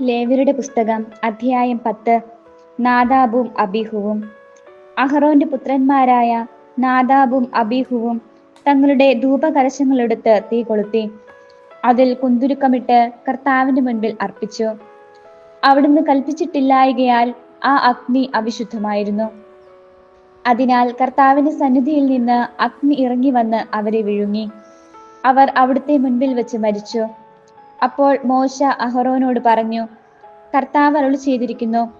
ലേവ്യരുടെ പുസ്തകം അധ്യായം പത്ത് നാദാബും അബിഹുവും. അഹറോന്റെ പുത്രന്മാരായ നാദാബും അബിഹുവും തങ്ങളുടെ ധൂപകലശങ്ങളെടുത്ത് തീ കൊളുത്തി. അതിൽ കുന്തുരുക്കമിട്ട് കർത്താവിന്റെ മുൻപിൽ അർപ്പിച്ചു. അവിടുന്ന് കൽപ്പിച്ചിട്ടില്ലായകയാൽ ആ അഗ്നി അവിശുദ്ധമായിരുന്നു. അതിനാൽ കർത്താവിന്റെ സന്നിധിയിൽ നിന്ന് അഗ്നി ഇറങ്ങി വന്ന് അവരെ വിഴുങ്ങി. അവർ അവിടുത്തെ മുൻപിൽ വെച്ച് മരിച്ചു. അപ്പോൾ മോശ അഹറോനോട് പറഞ്ഞു കർത്താവ് അരുൾ ചെയ്തിരിക്കുന്നു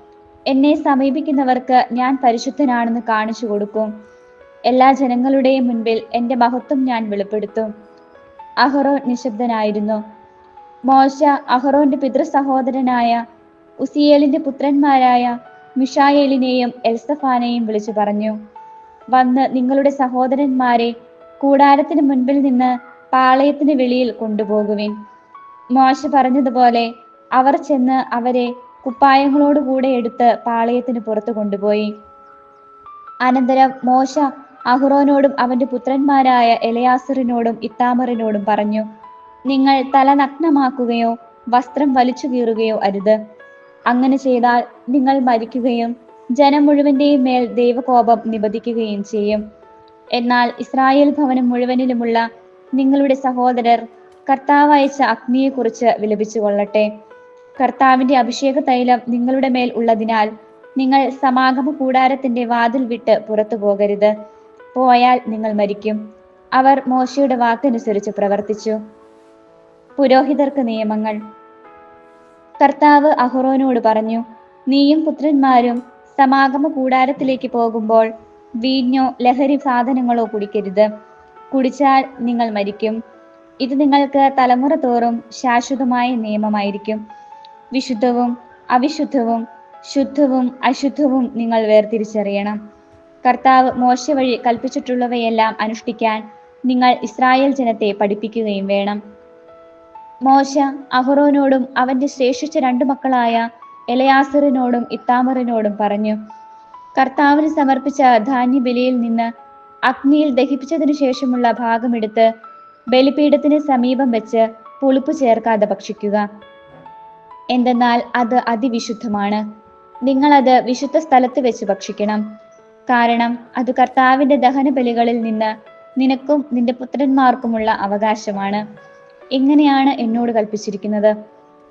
എന്നെ സമീപിക്കുന്നവർക്ക് ഞാൻ പരിശുദ്ധനാണെന്ന് കാണിച്ചു കൊടുക്കും. എല്ലാ ജനങ്ങളുടെയും മുൻപിൽ എന്റെ മഹത്വം ഞാൻ വെളിപ്പെടുത്തും. അഹറോൻ നിശബ്ദനായിരുന്നു. മോശ അഹറോന്റെ പിതൃ സഹോദരനായ ഉസിയേലിന്റെ പുത്രന്മാരായ മിഷായേലിനെയും എൽസഫാനെയും വിളിച്ചു പറഞ്ഞു വന്ന് നിങ്ങളുടെ സഹോദരന്മാരെ കൂടാരത്തിന് മുൻപിൽ നിന്ന് പാളയത്തിന് വെളിയിൽ കൊണ്ടുപോകുവിൻ. മോശ പറഞ്ഞതുപോലെ അവർ ചെന്ന് അവരെ കുപ്പായങ്ങളോടുകൂടെ എടുത്ത് പാളയത്തിന് പുറത്തു കൊണ്ടുപോയി. അനന്തരം മോശ അഹുറോനോടും അവന്റെ പുത്രന്മാരായ എലയാസറിനോടും ഇത്താമറിനോടും പറഞ്ഞു നിങ്ങൾ തല നഗ്നമാക്കുകയോ വസ്ത്രം വലിച്ചു കീറുകയോ അരുത്. അങ്ങനെ ചെയ്താൽ നിങ്ങൾ മരിക്കുകയും ജനം മുഴുവന്റെയും മേൽ ദൈവകോപം നിബദിക്കുകയും ചെയ്യും. എന്നാൽ ഇസ്രായേൽ ഭവനം മുഴുവനിലുമുള്ള നിങ്ങളുടെ സഹോദരർ കർത്താവ് അയച്ച അഗ്നിയെക്കുറിച്ച് വിലപിച്ചു കൊള്ളട്ടെ കർത്താവിന്റെ അഭിഷേക തൈലം നിങ്ങളുടെ മേൽ ഉള്ളതിനാൽ നിങ്ങൾ സമാഗമ കൂടാരത്തിന്റെ വാതിൽ വിട്ട് പുറത്തു പോകരുത് പോയാൽ നിങ്ങൾ മരിക്കും. അവർ മോശയുടെ വാക്കനുസരിച്ച് പ്രവർത്തിച്ചു. പുരോഹിതർക്ക് നിയമങ്ങൾ. കർത്താവ് അഹുറോനോട് പറഞ്ഞു നീയും പുത്രന്മാരും സമാഗമ കൂടാരത്തിലേക്ക് പോകുമ്പോൾ വീഞ്ഞോ ലഹരി സാധനങ്ങളോ കുടിക്കരുത്. കുടിച്ചാൽ നിങ്ങൾ മരിക്കും. ഇത് നിങ്ങൾക്ക് തലമുറ തോറും ശാശ്വതമായ നിയമമായിരിക്കും. വിശുദ്ധവും അവിശുദ്ധവും ശുദ്ധവും അശുദ്ധവും നിങ്ങൾ വേർതിരിച്ചറിയണം. കർത്താവ് മോശ വഴി കൽപ്പിച്ചിട്ടുള്ളവയെല്ലാം അനുഷ്ഠിക്കാൻ നിങ്ങൾ ഇസ്രായേൽ ജനത്തെ പഠിപ്പിക്കുകയും വേണം. മോശ അഹുറോനോടും അവന്റെ ശേഷിച്ച രണ്ടു മക്കളായ എലയാസറിനോടും ഇത്താമറിനോടും പറഞ്ഞു കർത്താവിന് സമർപ്പിച്ച ധാന്യബലിയിൽ നിന്ന് അഗ്നിയിൽ ദഹിപ്പിച്ചതിനു ശേഷമുള്ള ഭാഗമെടുത്ത് ബലിപീഠത്തിന് സമീപം വെച്ച് പുളിപ്പ് ചേർക്കാതെ ഭക്ഷിക്കുക. എന്തെന്നാൽ അത് അതിവിശുദ്ധമാണ്. നിങ്ങൾ അത് വിശുദ്ധ സ്ഥലത്ത് വെച്ച് ഭക്ഷിക്കണം. കാരണം അത് കർത്താവിന്റെ ദഹന ബലികളിൽ നിന്ന് നിനക്കും നിന്റെ പുത്രന്മാർക്കുമുള്ള അവകാശമാണ്. ഇങ്ങനെയാണ് എന്നോട് കൽപ്പിച്ചിരിക്കുന്നത്?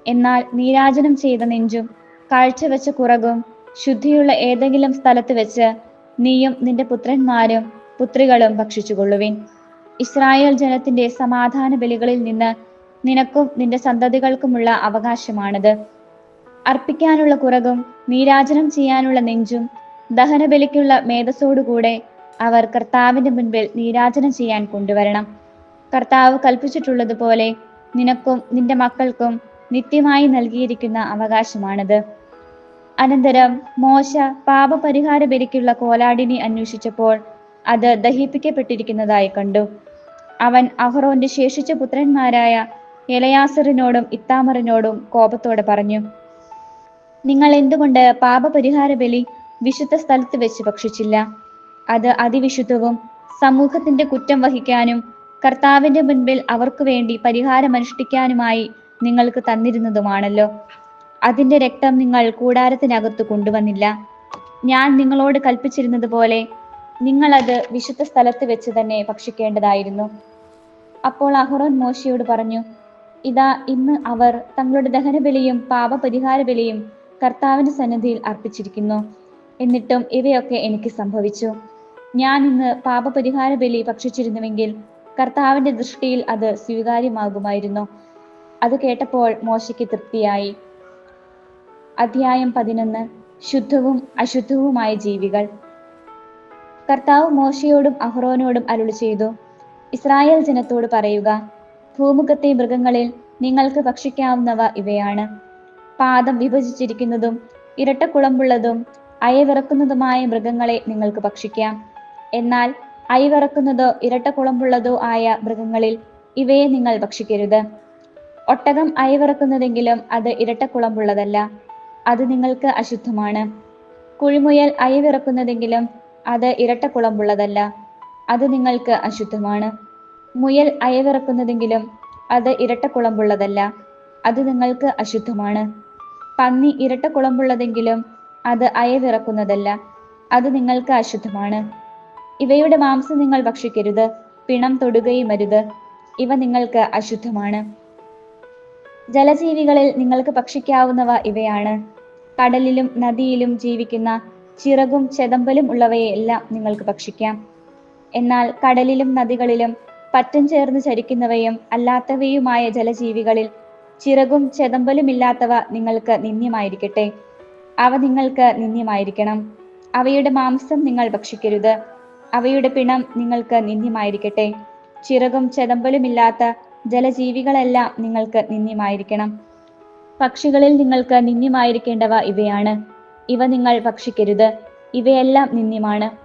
എന്നാൽ നീരാജനം ചെയ്ത നെഞ്ചും കാഴ്ചവെച്ച കുറകും ശുദ്ധിയുള്ള ഏതെങ്കിലും സ്ഥലത്ത് വെച്ച് നീയും നിന്റെ പുത്രന്മാരും പുത്രികളും ഭക്ഷിച്ചുകൊള്ളുവിൻ. ഇസ്രായേൽ ജനത്തിന്റെ സമാധാന ബലികളിൽ നിന്ന് നിനക്കും നിന്റെ സന്തതികൾക്കുമുള്ള അവകാശമാണിത്. അർപ്പിക്കാനുള്ള കുറകും നീരാജനം ചെയ്യാനുള്ള നെഞ്ചും ദഹനബലിക്കുള്ള മേധസ്സോടുകൂടെ അവർ കർത്താവിന്റെ മുൻപിൽ നീരാജനം ചെയ്യാൻ കൊണ്ടുവരണം. കർത്താവ് കൽപ്പിച്ചിട്ടുള്ളതുപോലെ നിനക്കും നിന്റെ മക്കൾക്കും നിത്യമായി നൽകിയിരിക്കുന്ന അവകാശമാണിത്. അനന്തരം മോശ പാപപരിഹാര ബലിക്കുള്ള കോലാടിനെ അന്വേഷിച്ചപ്പോൾ അത് ദഹിപ്പിക്കപ്പെട്ടിരിക്കുന്നതായി കണ്ടു. അവൻ അഹ്റോന്റെ ശേഷിച്ച പുത്രന്മാരായ എലയാസറിനോടും ഇത്താമറിനോടും കോപത്തോടെ പറഞ്ഞു നിങ്ങൾ എന്തുകൊണ്ട് പാപപരിഹാര ബലി വിശുദ്ധ സ്ഥലത്ത് വെച്ച് ഭക്ഷിച്ചില്ല? അത് അതിവിശുദ്ധവും സമൂഹത്തിന്റെ കുറ്റം വഹിക്കാനും കർത്താവിന്റെ മുൻപിൽ അവർക്ക് വേണ്ടി പരിഹാരമനുഷ്ഠിക്കാനുമായി നിങ്ങൾക്ക് തന്നിരുന്നതുമാണല്ലോ. അതിന്റെ രക്തം നിങ്ങൾ കൂടാരത്തിനകത്ത് കൊണ്ടുവന്നില്ല. ഞാൻ നിങ്ങളോട് കൽപ്പിച്ചിരുന്നത് പോലെ നിങ്ങളത് വിശുദ്ധ സ്ഥലത്ത് വെച്ച് തന്നെ ഭക്ഷിക്കേണ്ടതായിരുന്നു. അപ്പോൾ അഹ്റോൻ മോശയോട് പറഞ്ഞു ഇതാ ഇന്ന് അവർ തങ്ങളുടെ ദഹനബലിയും പാപപരിഹാര ബലിയും കർത്താവിന്റെ സന്നിധിയിൽ അർപ്പിച്ചിരിക്കുന്നു. എന്നിട്ടും ഇവയൊക്കെ എനിക്ക് സംഭവിച്ചു. ഞാൻ ഇന്ന് പാപപരിഹാര ബലി ഭക്ഷിച്ചിരുന്നുവെങ്കിൽ കർത്താവിന്റെ ദൃഷ്ടിയിൽ അത് സ്വീകാര്യമാകുമായിരുന്നു. അത് കേട്ടപ്പോൾ മോശയ്ക്ക് തൃപ്തിയായി. അധ്യായം പതിനൊന്ന്. ശുദ്ധവും അശുദ്ധവുമായ ജീവികൾ. കർത്താവ് മോശയോടും അഹ്റോനോടും അരുളി ചെയ്തു ഇസ്രായേൽ ജനത്തോട് പറയുക ഭൂമുഖത്തെ മൃഗങ്ങളിൽ നിങ്ങൾക്ക് ഭക്ഷിക്കാവുന്നവ ഇവയാണ്. പാദം വിഭജിച്ചിരിക്കുന്നതും ഇരട്ടക്കുളമ്പുള്ളതും അയവിറക്കുന്നതുമായ മൃഗങ്ങളെ നിങ്ങൾക്ക് ഭക്ഷിക്കാം. എന്നാൽ അയവിറക്കുന്നതോ ഇരട്ടക്കുളമ്പുള്ളതോ ആയ മൃഗങ്ങളിൽ ഇവയെ നിങ്ങൾ ഭക്ഷിക്കരുത്. ഒട്ടകം അയവിറക്കുന്നതെങ്കിലും അത് ഇരട്ടക്കുളമ്പുള്ളതല്ല അത് നിങ്ങൾക്ക് അശുദ്ധമാണ്. കുഴിമുയൽ അയവിറക്കുന്നതെങ്കിലും അത് ഇരട്ടക്കുളമ്പുള്ളതല്ല അത് നിങ്ങൾക്ക് അശുദ്ധമാണ്. മുയൽ അയവിറക്കുന്നതെങ്കിലും അത് ഇരട്ടക്കുളമ്പുള്ളതല്ല അത് നിങ്ങൾക്ക് അശുദ്ധമാണ്. പന്നി ഇരട്ട കുളമ്പുള്ളതെങ്കിലും അത് അയവിറക്കുന്നതല്ല. അത് നിങ്ങൾക്ക് അശുദ്ധമാണ്. ഇവയുടെ മാംസം നിങ്ങൾ ഭക്ഷിക്കരുത്. പിണം തൊടുകയും അരുത്. ഇവ നിങ്ങൾക്ക് അശുദ്ധമാണ്. ജലജീവികളിൽ നിങ്ങൾക്ക് ഭക്ഷിക്കാവുന്നവ ഇവയാണ്. കടലിലും നദിയിലും ജീവിക്കുന്ന ചിറകും ചെതമ്പലും ഉള്ളവയെല്ലാം നിങ്ങൾക്ക് ഭക്ഷിക്കാം. എന്നാൽ കടലിലും നദികളിലും പറ്റം ചേർന്ന് ചരിക്കുന്നവയും അല്ലാത്തവയുമായ ജലജീവികളിൽ ചിറകും ചെതമ്പലുമില്ലാത്തവ നിങ്ങൾക്ക് നിന്ദ്യമായിരിക്കട്ടെ. അവ നിങ്ങൾക്ക് നിന്ദ്യമായിരിക്കണം. അവയുടെ മാംസം നിങ്ങൾ ഭക്ഷിക്കരുത്. അവയുടെ പിണം നിങ്ങൾക്ക് നിന്ദ്യമായിരിക്കട്ടെ. ചിറകും ചെതമ്പലുമില്ലാത്ത ജലജീവികളെല്ലാം നിങ്ങൾക്ക് നിന്ദ്യമായിരിക്കണം. പക്ഷികളിൽ നിങ്ങൾക്ക് നിന്ദ്യമായിരിക്കേണ്ടവ ഇവയാണ്. ഇവ നിങ്ങൾ ഭക്ഷിക്കരുത്. ഇവയെല്ലാം നിന്ദ്യമാണ്.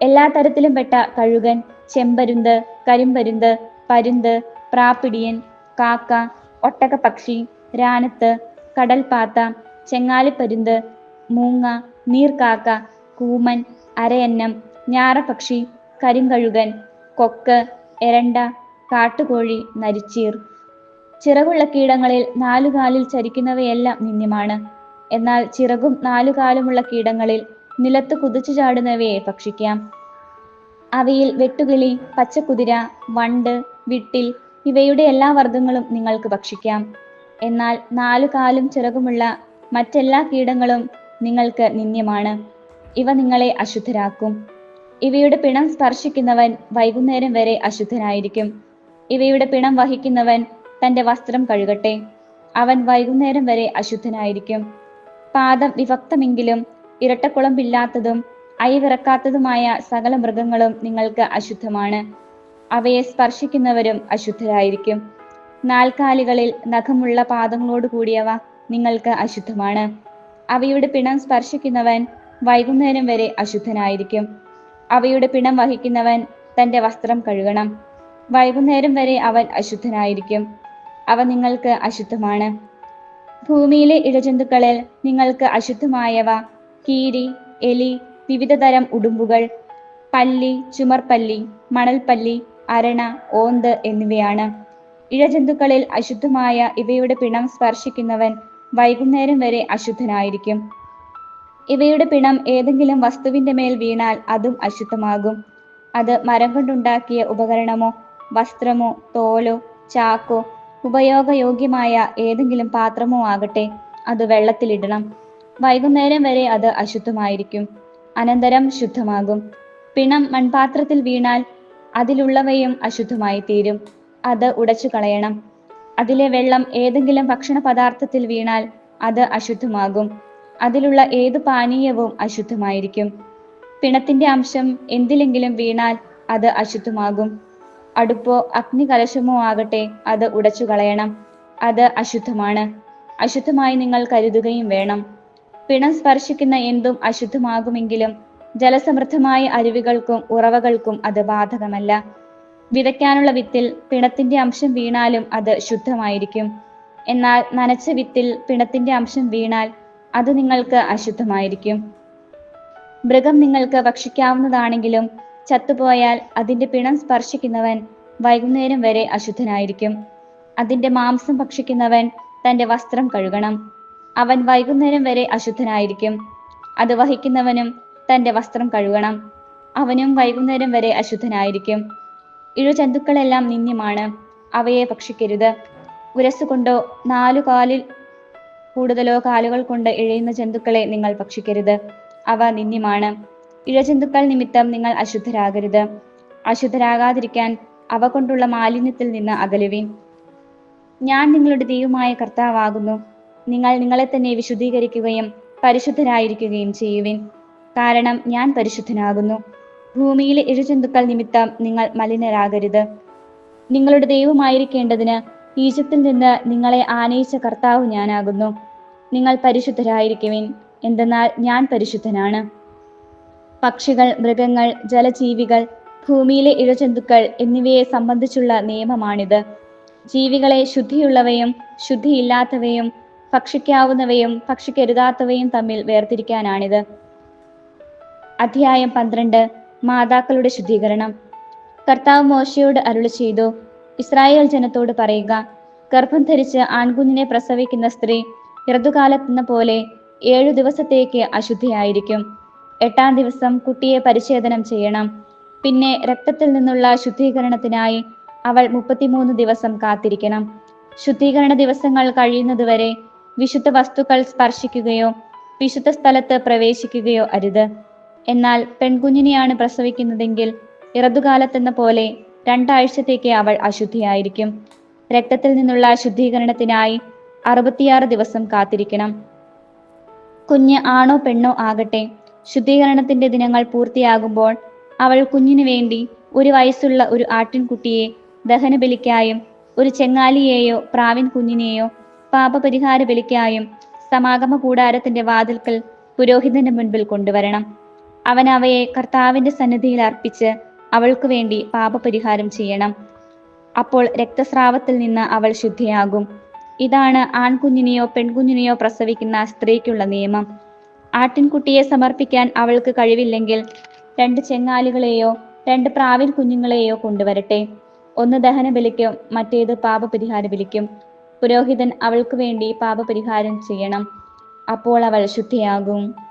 എല്ലാ തരത്തിലും പെട്ട കഴുകൻ ചെമ്പരുന്ത് കരിമ്പരുന്ത് പരുന്ത് പ്രാപ്പിടിയൻ കാക്ക ഒട്ടകപക്ഷി രാനത്ത് കടൽപാത്ത ചെങ്ങാലിപ്പരുന്ത് മൂങ്ങ നീർക്കാക്ക കൂമൻ അരയന്നം ഞാറപ്പക്ഷി കരിങ്കഴുകൻ കൊക്ക് എരണ്ട കാട്ടുകോഴി നരിച്ചീർ. ചിറകുള്ള കീടങ്ങളിൽ നാലുകാലിൽ ചരിക്കുന്നവയെല്ലാം നിന്ദ്യമാണ്. എന്നാൽ ചിറകും നാലുകാലുമുള്ള കീടങ്ങളിൽ നിലത്ത് കുതിച്ചു ചാടുന്നവയെ ഭക്ഷിക്കാം. അവയിൽ വെട്ടുകിളി പച്ചക്കുതിര വണ്ട് വിട്ടിൽ ഇവയുടെ എല്ലാ വർഗങ്ങളും നിങ്ങൾക്ക് ഭക്ഷിക്കാം. എന്നാൽ നാലു കാലും ചിറകുമുള്ള മറ്റെല്ലാ കീടങ്ങളും നിങ്ങൾക്ക് നിന്ദ്യമാണ്. ഇവ നിങ്ങളെ അശുദ്ധരാക്കും. ഇവയുടെ പിണം സ്പർശിക്കുന്നവൻ വൈകുന്നേരം വരെ അശുദ്ധനായിരിക്കും. ഇവയുടെ പിണം വഹിക്കുന്നവൻ തന്റെ വസ്ത്രം കഴുകട്ടെ. അവൻ വൈകുന്നേരം വരെ അശുദ്ധനായിരിക്കും. പാദം വിഭക്തമെങ്കിലും ഇരട്ടക്കുളമ്പില്ലാത്തതും അയവിറക്കാത്തതുമായ സകല മൃഗങ്ങളും നിങ്ങൾക്ക് അശുദ്ധമാണ്. അവയെ സ്പർശിക്കുന്നവരും അശുദ്ധരായിരിക്കും. നാൽക്കാലികളിൽ നഖമുള്ള പാദങ്ങളോട് കൂടിയവ നിങ്ങൾക്ക് അശുദ്ധമാണ്. അവയുടെ പിണം സ്പർശിക്കുന്നവൻ വൈകുന്നേരം വരെ അശുദ്ധനായിരിക്കും. അവയുടെ പിണം വഹിക്കുന്നവൻ തന്റെ വസ്ത്രം കഴുകണം. വൈകുന്നേരം വരെ അവൻ അശുദ്ധനായിരിക്കും. അവ നിങ്ങൾക്ക് അശുദ്ധമാണ്. ഭൂമിയിലെ ഇഴജന്തുക്കളിൽ നിങ്ങൾക്ക് അശുദ്ധമായവ കീരി എലി വിവിധതരം ഉടുമ്പുകൾ പല്ലി ചുമർപ്പല്ലി മണൽപ്പല്ലി അരണ ഓന്ത് എന്നിവയാണ്. ഇഴജന്തുക്കളിൽ അശുദ്ധമായ ഇവയുടെ പിണം സ്പർശിക്കുന്നവൻ വൈകുന്നേരം വരെ അശുദ്ധനായിരിക്കും. ഇവയുടെ പിണം ഏതെങ്കിലും വസ്തുവിന്റെ മേൽ വീണാൽ അതും അശുദ്ധമാകും. അത് മരം കൊണ്ടുണ്ടാക്കിയ ഉപകരണമോ വസ്ത്രമോ തോലോ ചാക്കോ ഉപയോഗയോഗ്യമായ ഏതെങ്കിലും പാത്രമോ ആകട്ടെ അത് വെള്ളത്തിലിടണം. വൈകുന്നേരം വരെ അത് അശുദ്ധമായിരിക്കും. അനന്തരം ശുദ്ധമാകും. പിണം മൺപാത്രത്തിൽ വീണാൽ അതിലുള്ളവയും അശുദ്ധമായി തീരും അത് ഉടച്ചു കളയണം അതിലെ വെള്ളം ഏതെങ്കിലും ഭക്ഷണ പദാർത്ഥത്തിൽ വീണാൽ അത് അശുദ്ധമാകും. അതിലുള്ള ഏത് പാനീയവും അശുദ്ധമായിരിക്കും. പിണത്തിന്റെ അംശം എന്തിലെങ്കിലും വീണാൽ അത് അശുദ്ധമാകും. അടുപ്പോ അഗ്നി കലശമോ ആകട്ടെ അത് ഉടച്ചു കളയണം അത് അശുദ്ധമാണ്. അശുദ്ധമായി നിങ്ങൾ കരുതുകയും വേണം. പിണം സ്പർശിക്കുന്ന എന്തും അശുദ്ധമാകുമെങ്കിലും ജലസമൃദ്ധമായ അരുവികൾക്കും ഉറവകൾക്കും അത് ബാധകമല്ല. വിതയ്ക്കാനുള്ള വിത്തിൽ പിണത്തിന്റെ അംശം വീണാലും അത് ശുദ്ധമായിരിക്കും. എന്നാൽ നനച്ച വിത്തിൽ പിണത്തിന്റെ അംശം വീണാൽ അത് നിങ്ങൾക്ക് അശുദ്ധമായിരിക്കും. മൃഗം നിങ്ങൾക്ക് ഭക്ഷിക്കാവുന്നതാണെങ്കിലും ചത്തുപോയാൽ അതിന്റെ പിണം സ്പർശിക്കുന്നവൻ വൈകുന്നേരം വരെ അശുദ്ധനായിരിക്കും. അതിന്റെ മാംസം ഭക്ഷിക്കുന്നവൻ തന്റെ വസ്ത്രം കഴുകണം. അവൻ വൈകുന്നേരം വരെ അശുദ്ധനായിരിക്കും. അത് വഹിക്കുന്നവനും തന്റെ വസ്ത്രം കഴുകണം. അവനും വൈകുന്നേരം വരെ അശുദ്ധനായിരിക്കും. ഇഴജന്തുക്കളെല്ലാം നിന്ദ്യമാണ്. അവയെ ഭക്ഷിക്കരുത്. ഉരസുകൊണ്ടോ നാലു കാലിൽ കൂടുതലോ കാലുകൾ കൊണ്ട് ഇഴയുന്ന ജന്തുക്കളെ നിങ്ങൾ ഭക്ഷിക്കരുത്. അവ നിന്ദ്യമാണ്. ഇഴജന്തുക്കൾ നിമിത്തം നിങ്ങൾ അശുദ്ധരാകരുത്. അശുദ്ധരാകാതിരിക്കാൻ അവ കൊണ്ടുള്ള മാലിന്യത്തിൽ നിന്ന് അകലുവിൻ. ഞാൻ നിങ്ങളുടെ ദൈവമായ കർത്താവാകുന്നു. നിങ്ങൾ നിങ്ങളെ തന്നെ വിശുദ്ധീകരിക്കുകയും പരിശുദ്ധരായിരിക്കുകയും ചെയ്യുവിൻ. കാരണം ഞാൻ പരിശുദ്ധനാകുന്നു. ഭൂമിയിലെ ഇഴജന്തുക്കൾ നിമിത്തം നിങ്ങൾ മലിനരാകരുത്. നിങ്ങളുടെ ദൈവമായിരിക്കേണ്ടതിന് ഈജിപ്തിൽ നിന്ന് നിങ്ങളെ ആനയിച്ച കർത്താവ് ഞാനാകുന്നു. നിങ്ങൾ പരിശുദ്ധരായിരിക്കുവിൻ. എന്തെന്നാൽ ഞാൻ പരിശുദ്ധനാണ്. പക്ഷികൾ മൃഗങ്ങൾ ജലജീവികൾ ഭൂമിയിലെ ഇഴജന്തുക്കൾ എന്നിവയെ സംബന്ധിച്ചുള്ള നിയമമാണിത്. ജീവികളെ ശുദ്ധിയുള്ളവയും ശുദ്ധിയില്ലാത്തവയും ഭക്ഷിക്കാവുന്നവയും ഭക്ഷിക്കരുതാത്തവയും തമ്മിൽ വേർതിരിക്കാനാണിത്. അധ്യായം പന്ത്രണ്ട് മാതാക്കളുടെ ശുദ്ധീകരണം. കർത്താവ് മോശയോട് അരുളി ചെയ്തു ഇസ്രായേൽ ജനത്തോട് പറയുക ഗർഭം ധരിച്ച് ആൺകുഞ്ഞിനെ പ്രസവിക്കുന്ന സ്ത്രീ ഋതുകാലത്തെന്ന പോലെ ഏഴു ദിവസത്തേക്ക് അശുദ്ധിയായിരിക്കും. എട്ടാം ദിവസം കുട്ടിയെ പരിച്ഛേദനം ചെയ്യണം. പിന്നെ രക്തത്തിൽ നിന്നുള്ള ശുദ്ധീകരണത്തിനായി അവൾ മുപ്പത്തിമൂന്ന് ദിവസം കാത്തിരിക്കണം. ശുദ്ധീകരണ ദിവസങ്ങൾ കഴിയുന്നതുവരെ വിശുദ്ധ വസ്തുക്കൾ സ്പർശിക്കുകയോ വിശുദ്ധ സ്ഥലത്ത് പ്രവേശിക്കുകയോ അരുത്. എന്നാൽ പെൺകുഞ്ഞിനെയാണ് പ്രസവിക്കുന്നതെങ്കിൽ ഇറതുകാലത്തെന്ന പോലെ രണ്ടാഴ്ചത്തേക്ക് അവൾ അശുദ്ധിയായിരിക്കും. രക്തത്തിൽ നിന്നുള്ള ശുദ്ധീകരണത്തിനായി അറുപത്തിയാറ് ദിവസം കാത്തിരിക്കണം. കുഞ്ഞ് ആണോ പെണ്ണോ ആകട്ടെ ശുദ്ധീകരണത്തിന്റെ ദിനങ്ങൾ പൂർത്തിയാകുമ്പോൾ അവൾ കുഞ്ഞിനു വേണ്ടി ഒരു വയസ്സുള്ള ഒരു ആട്ടിൻകുട്ടിയെ ദഹനബലിക്കായും ഒരു ചെങ്ങാലിയെയോ പ്രാവിൻ കുഞ്ഞിനെയോ പാപപരിഹാര ബലിക്കായും സമാഗമ കൂടാരത്തിന്റെ വാതിൽക്കൽ പുരോഹിതന്റെ മുൻപിൽ കൊണ്ടുവരണം. അവൻ അവയെ കർത്താവിന്റെ സന്നിധിയിൽ അർപ്പിച്ച് അവൾക്കു വേണ്ടി പാപപരിഹാരം ചെയ്യണം. അപ്പോൾ രക്തസ്രാവത്തിൽ നിന്ന് അവൾ ശുദ്ധിയാകും. ഇതാണ് ആൺകുഞ്ഞിനെയോ പെൺകുഞ്ഞിനെയോ പ്രസവിക്കുന്ന സ്ത്രീക്കുള്ള നിയമം. ആട്ടിൻകുട്ടിയെ സമർപ്പിക്കാൻ അവൾക്ക് കഴിവില്ലെങ്കിൽ രണ്ട് ചെങ്ങാലികളെയോ രണ്ട് പ്രാവിൻ കുഞ്ഞുങ്ങളെയോ കൊണ്ടുവരട്ടെ. ഒന്ന് ദഹന ബലിക്കും മറ്റേത് പാപപരിഹാര ബലിക്കും പുരോഹിതൻ അവൾക്ക് വേണ്ടി പാപപരിഹാരം ചെയ്യണം. അപ്പോൾ അവൾ ശുദ്ധിയാകും.